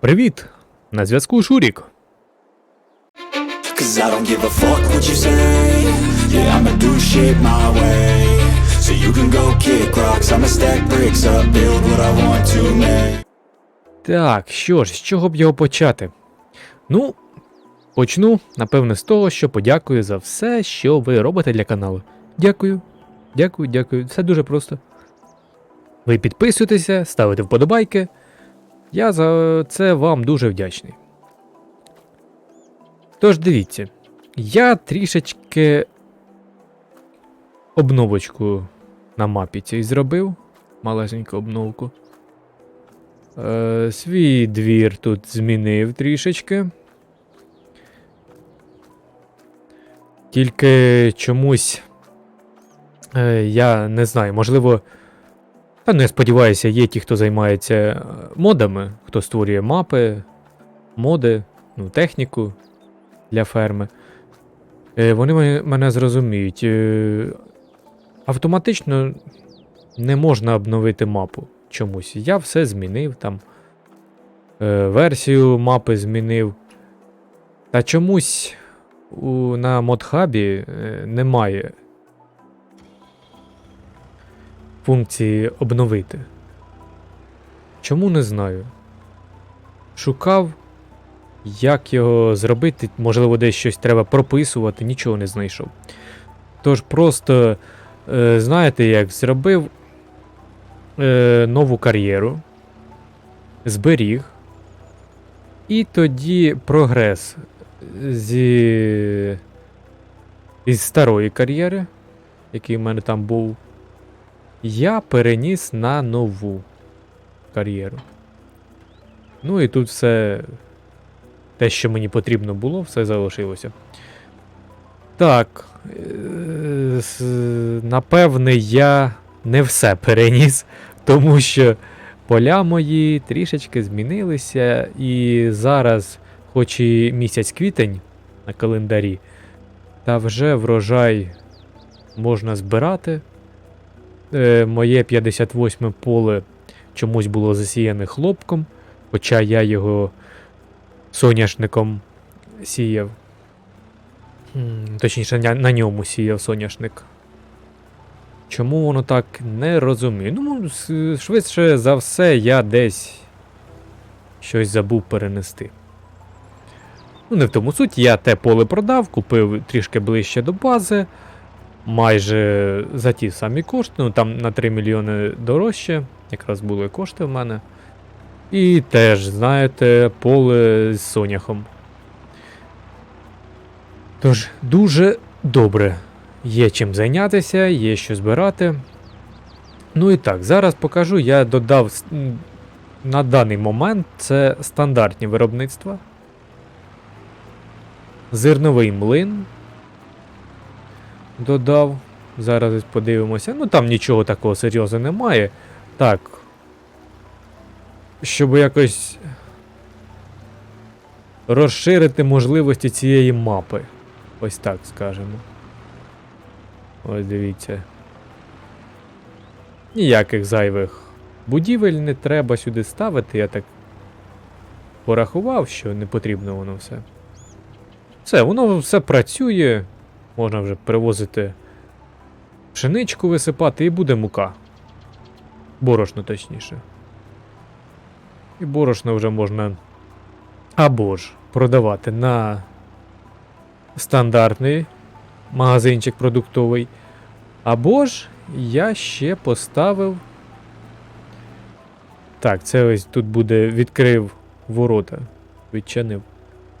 Привіт! На зв'язку Шурік. Так, що ж, з чого б його почати? Ну, почну, напевне, з того, що подякую за все, що ви робите для каналу. Дякую, дякую, дякую. Все дуже просто. Ви підписуєтеся, ставите вподобайки. Я за це вам дуже вдячний. Тож дивіться, я трішечки обновочку на мапі цій зробив. Малесеньку обновку. Е, свій двір тут змінив трішечки. Тільки чомусь. Е, я не знаю, можливо. Ну, я сподіваюся, є ті, хто займається е, модами, хто створює мапи, моди, ну, техніку для ферми. Е, вони мене, зрозуміють. Е, автоматично не можна обновити мапу чомусь. Я все змінив там. Версію мапи змінив. Та чомусь у, на модхабі немає функції обновити. Чому не знаю. Шукав, як його зробити, можливо, десь щось треба прописувати, нічого не знайшов. Тож просто, е, знаєте, як зробив е, нову кар'єру, зберіг, і тоді прогрес зі, із старої кар'єри, який в мене там був, я переніс на нову кар'єру. Ну і тут все те, що мені потрібно було, все залишилося. Так. е, Напевне, я не все переніс, тому що поля мої трішечки змінилися, і зараз, хоч і місяць квітень на календарі, та вже врожай можна збирати. Е, моє 58 поле чомусь було засіяне хлопком, хоча я його соняшником сіяв. Точніше, на, ньому сіяв соняшник. Чому воно так не розумію? Ну, швидше за все, я десь щось забув перенести. Ну, не в тому суть, я те поле продав, купив трішки ближче до бази. Майже за ті самі кошти. Ну там на 3 мільйони дорожче. Якраз були кошти в мене. І теж, знаєте, поле з соняхом. Тож, дуже добре. Є чим зайнятися, є що збирати. Ну і так, зараз покажу, я додав на даний момент це стандартні виробництва. Зерновий млин. Додав. Зараз подивимося. Ну там нічого такого серйозного немає. Так. Щоб якось розширити можливості цієї мапи. Ось так скажемо. Ось дивіться. Ніяких зайвих будівель не треба сюди ставити, я так порахував, що не потрібно воно все. Все, воно все працює. Можна вже привозити пшеничку висипати і буде мука. Борошно точніше. І борошно вже можна або ж продавати на стандартний магазинчик продуктовий. Або ж я ще поставив. Так, це ось тут буде відкрив ворота. Відчинив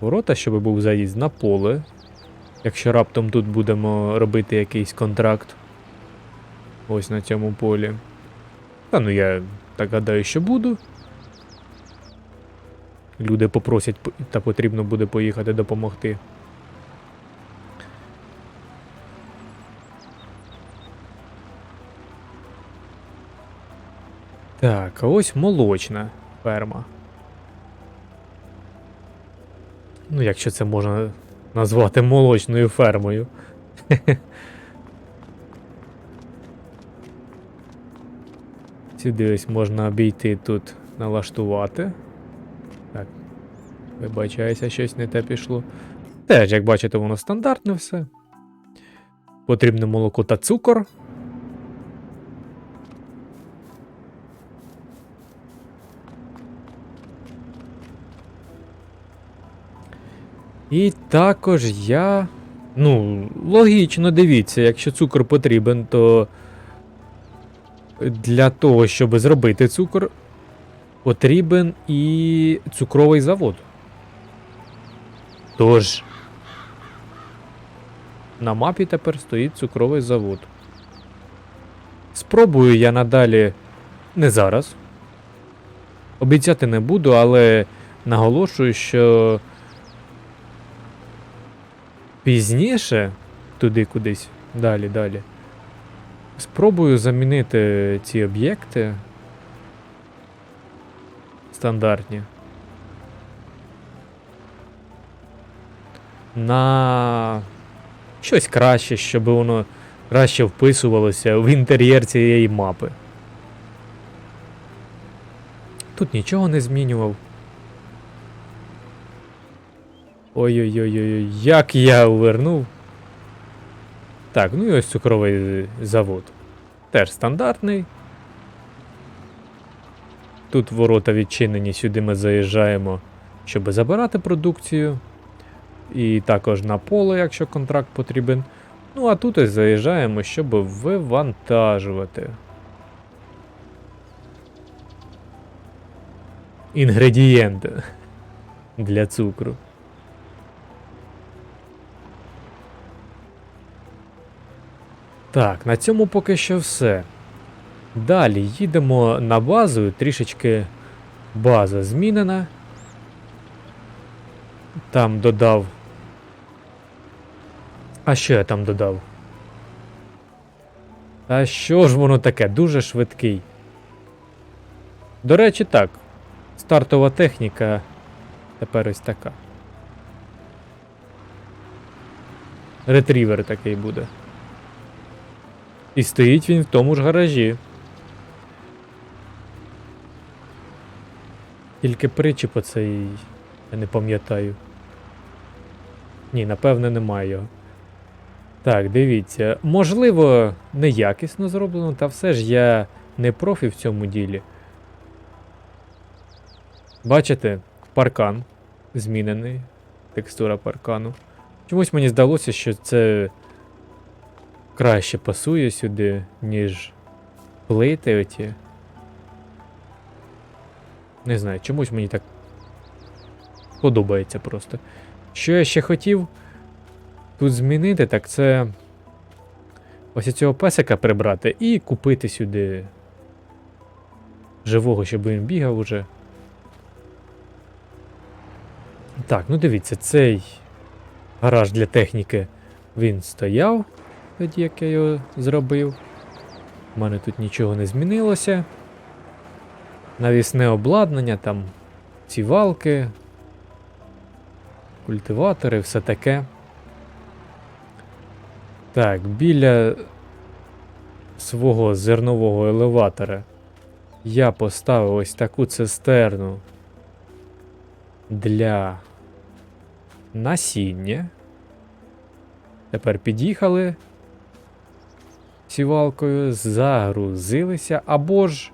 ворота, щоб був заїзд на поле. Якщо раптом тут будемо робити якийсь контракт. Ось на цьому полі. Та ну я так гадаю, що буду. Люди попросять та потрібно буде поїхати допомогти. Так, ось молочна ферма. Ну, якщо це можна назвати молочною фермою. Сюди ось можна обійти тут налаштувати. Так. Вибачаюся, щось не те пішло. Теж, як бачите, воно стандартне все. Потрібне молоко та цукор. І також я. Ну, логічно, дивіться, якщо цукор потрібен, то для того, щоб зробити цукор, потрібен і цукровий завод. Тож, на мапі тепер стоїть цукровий завод. Спробую я надалі не зараз. Обіцяти не буду, але наголошую, що пізніше, туди кудись, далі, далі. Спробую замінити ці об'єкти стандартні на щось краще, щоб воно краще вписувалося в інтер'єр цієї мапи. Тут нічого не змінював. Ой-ой-ой, як я увернув. Так, ну і ось цукровий завод. Теж стандартний. Тут ворота відчинені, сюди ми заїжджаємо, щоб забирати продукцію. І також на поле, якщо контракт потрібен. Ну, а тут ось заїжджаємо, щоб вивантажувати. Інгредієнти для цукру. Так, на цьому поки що все. Далі їдемо на базу, трішечки база змінена. Там додав. А що я там додав? А що ж воно таке? Дуже швидкий. До речі, так. Стартова техніка тепер ось така. Ретрівер такий буде. І стоїть він в тому ж гаражі. Тільки причіп оцей. Я не пам'ятаю. Ні, напевне, немає його. Так, дивіться. Можливо, неякісно зроблено, та все ж я не профі в цьому ділі. Бачите, паркан змінений. Текстура паркану. Чомусь мені здалося, що це краще пасує сюди, ніж плити оті. Не знаю, чомусь мені так подобається просто. Що я ще хотів тут змінити, так це ось цього песика прибрати і купити сюди живого, щоб він бігав уже. Так, ну дивіться, цей гараж для техніки він стояв, тоді як я його зробив. У мене тут нічого не змінилося. Навісне обладнання, там ці валки, культиватори, все таке. Так, біля свого зернового елеватора я поставив ось таку цистерну для насіння. Тепер під'їхали сівалкою, загрузилися, або ж,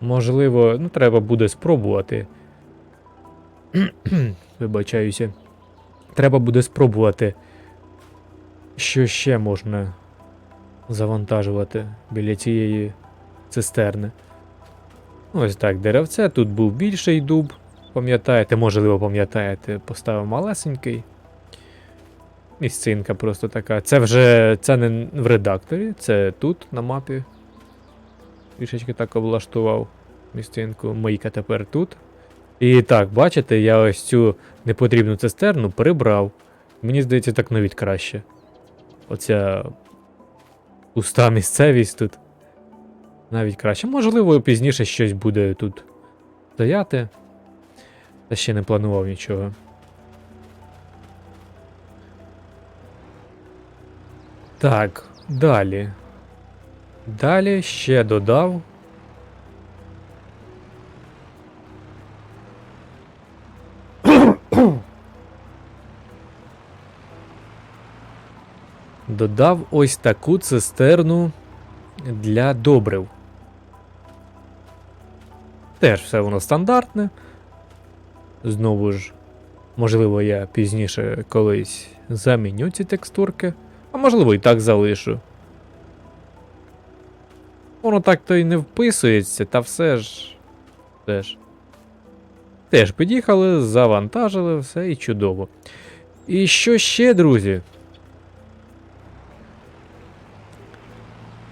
можливо, ну, треба буде спробувати. Вибачаюся. Треба буде спробувати, що ще можна завантажувати біля цієї цистерни. Ось так, деревце. Тут був більший дуб. Пам'ятаєте, можливо, пам'ятаєте, поставив малесенький. Місцинка просто така. Це вже це не в редакторі, це тут на мапі. Трішечки так облаштував місцинку. Мийка тепер тут. І так, бачите, я ось цю непотрібну цистерну прибрав. Мені здається, так навіть краще. Оця пуста місцевість тут. Навіть краще. Можливо, пізніше щось буде тут стояти. Та ще не планував нічого. Так, далі. Далі ще додав. Додав ось таку цистерну для добрив. Теж все воно стандартне. Знову ж, можливо, я пізніше колись заміню ці текстурки а можливо і так залишу. Воно так то й не вписується, та все ж. Теж. Теж під'їхали, завантажили, все і чудово. І що ще, друзі?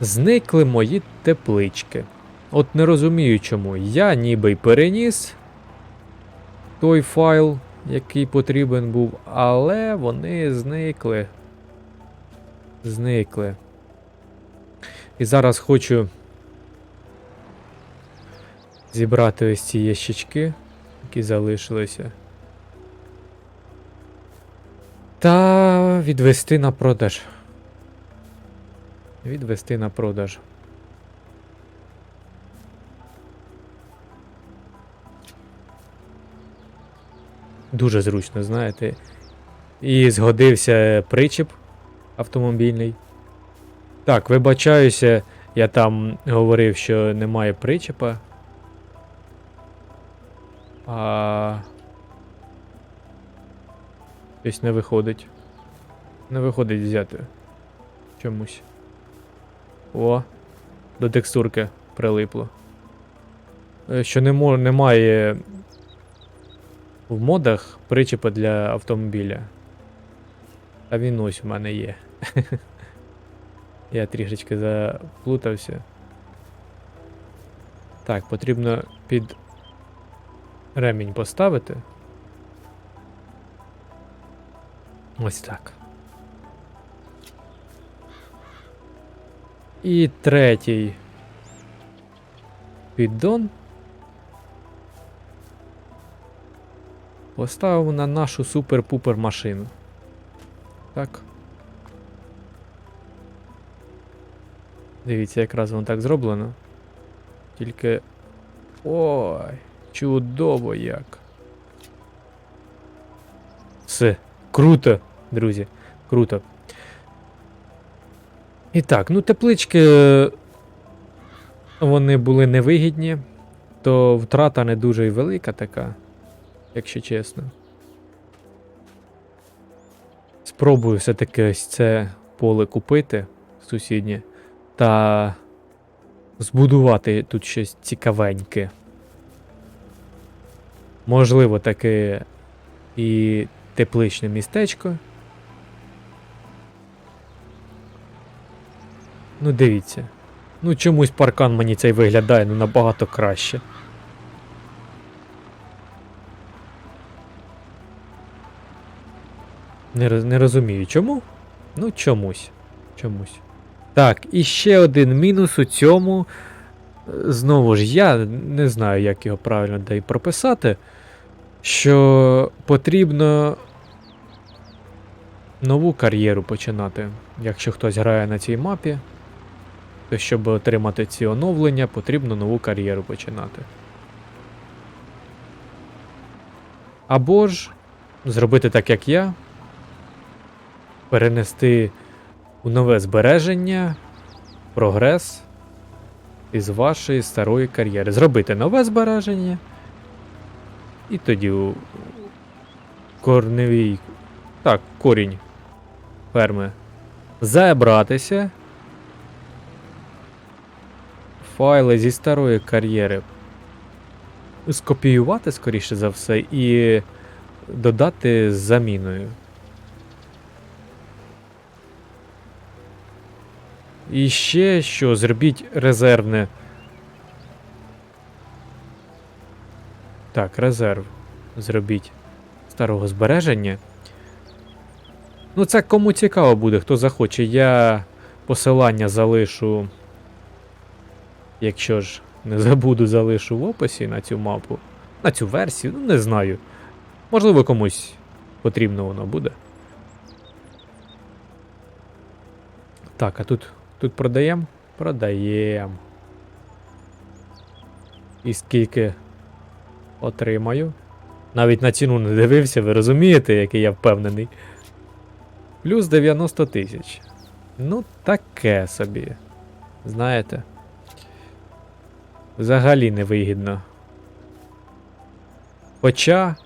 Зникли мої теплички. От не розумію чому. Я ніби й переніс той файл, який потрібен був, але вони зникли. Зникли. І зараз хочу зібрати ось ці ящички, які залишилися. Та відвести на продаж. Відвести на продаж. Дуже зручно, знаєте. І згодився причіп автомобільний. Так, вибачаюся, я там говорив, що немає причепа. А. Щось не виходить. Не виходить взяти. Чомусь. О, до текстурки прилипло. Е, Що немає в модах причепа для автомобіля. А він ось в мене є. Я трішечки заплутався. Так, потрібно під ремінь поставити. Ось так. І третій піддон поставимо на нашу супер-пупер машину. Так. Дивіться, якраз воно так зроблено. Тільки. Ой, чудово як. Все, круто, друзі. Круто. І так, ну теплички е, вони були невигідні, то втрата не дуже й велика така, якщо чесно. Спробую все-таки ось це поле купити сусіднє та збудувати тут щось цікавеньке. Можливо, таке і тепличне містечко. Ну, дивіться. Ну, чомусь паркан мені цей виглядає ну, набагато краще. Не, не розумію, чому? Ну, чомусь. Чомусь. Так, і ще один мінус у цьому. Знову ж, я не знаю, як його правильно де й прописати. Що потрібно нову кар'єру починати. Якщо хтось грає на цій мапі, то щоб отримати ці оновлення, потрібно нову кар'єру починати. Або ж зробити так, як я, перенести у нове збереження, прогрес із вашої старої кар'єри. Зробити нове збереження. І тоді у корневій. Так, корінь ферми. Забратися. Файли зі старої кар'єри. Скопіювати, скоріше за все, і додати з заміною. І ще що, зробіть резервне. Так, резерв. Зробіть старого збереження. Ну, це кому цікаво буде, хто захоче. Я посилання залишу. Якщо ж не забуду, залишу в описі на цю мапу. На цю версію, ну не знаю. Можливо, комусь потрібно воно буде. Так, а тут, тут продаємо? Продаємо. І скільки отримаю? Навіть на ціну не дивився, ви розумієте, який я впевнений. Плюс 90 тисяч. Ну, таке собі. Знаєте. Взагалі невигідно. Хоча.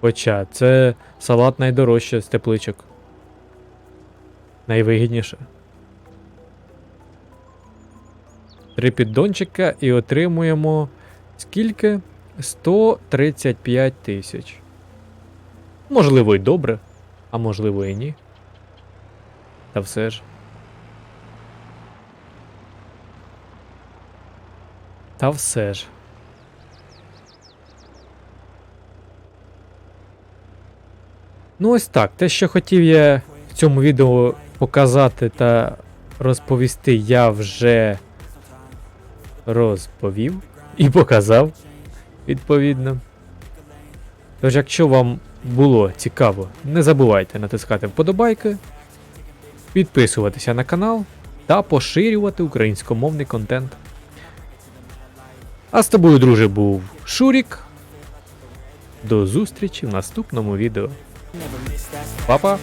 Хоча, це салат найдорожче з тепличок. Найвигідніше. Три піддончика і отримуємо скільки? 135 тисяч. Можливо, й добре, а можливо і ні. Та все ж. Та все ж. Ну, ось так. Те, що хотів я в цьому відео показати та розповісти, я вже розповів і показав, відповідно. Тож, якщо вам було цікаво, не забувайте натискати вподобайки, підписуватися на канал та поширювати українськомовний контент. А з тобою, друже, був Шурік. До зустрічі в наступному відео. Па-па!